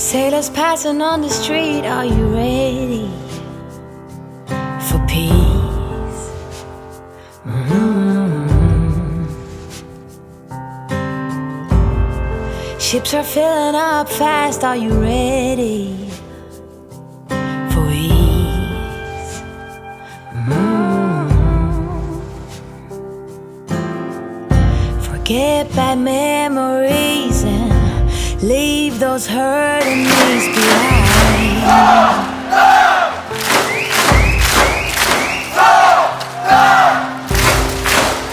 Sailors passing on the street, are you ready for peace? Mm. Ships are filling up fast, are you ready for ease? Mm. Forget bad memories Leave those hurting knees behind.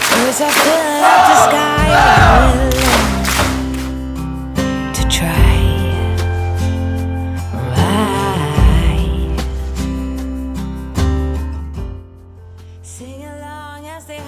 Cause I the sky to try. Sing along as they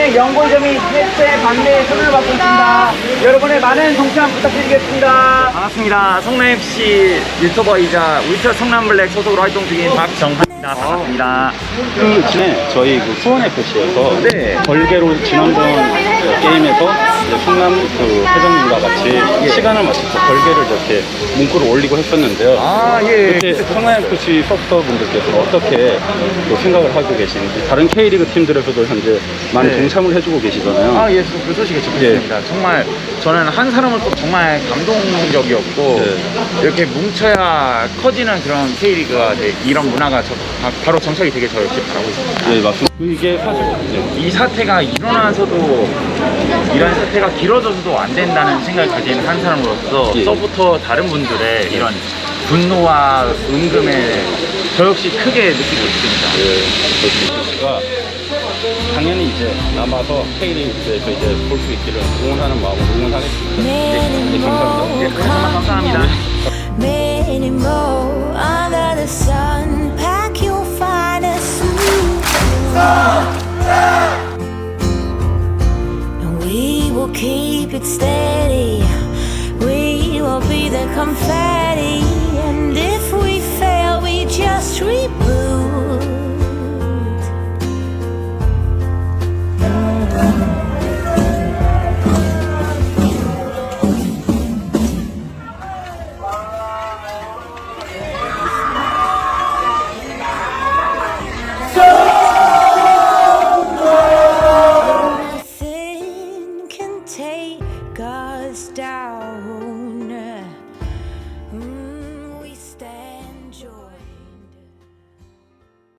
팀의 연골점이 셋째 반대에 손을 받고 있습니다. 여러분의 많은 동참 부탁드리겠습니다. 반갑습니다. 성남FC 유튜버이자 울트라 성남블랙 소속으로 활동 중인 박정환입니다. 반갑습니다. 그 전에 저희 그 수원 FC에서 네. 벌개로 지난번 그 게임에서 성남 그 회장님과 같이 시간을 맞춰서 벌개를 이렇게 문구를 올리고 했었는데요. 아, 예. 그때 성남 FC 서포터 분들께서 어떻게 그 생각을 하고 계시는지 다른 K리그 팀들에서도 현재 많이 네. 동참을 해주고 계시잖아요. 아, 예, 그 소식을 듣고 예. 정말 저는 한 사람으로서 정말 감동적이었고 네. 이렇게 뭉쳐야 커지는 그런 K리그가 되- 이런 문화가 저- 바- 바로 정착이 되게 저 역시 바라고 있습니다. 예, 맞습니다. 이게 사실 이제 이 사태가 일어나서도 이런 사태가 길어져서도 안 된다는 생각을 가진 한 사람으로서 예. 서부터 다른 분들의 이런 분노와 은금에 저 역시 크게 느끼고 있습니다. 그 씨가 당연히 이제 남아서 K리그에서 이제 볼 수 있기를 응원하는 마음으로 응원하겠습니다. Many 네, 감사합니다. 예, 한번 감사합니다. Many more under the sun. Pack your finest suit. And we will keep it steady. We will be the confetti.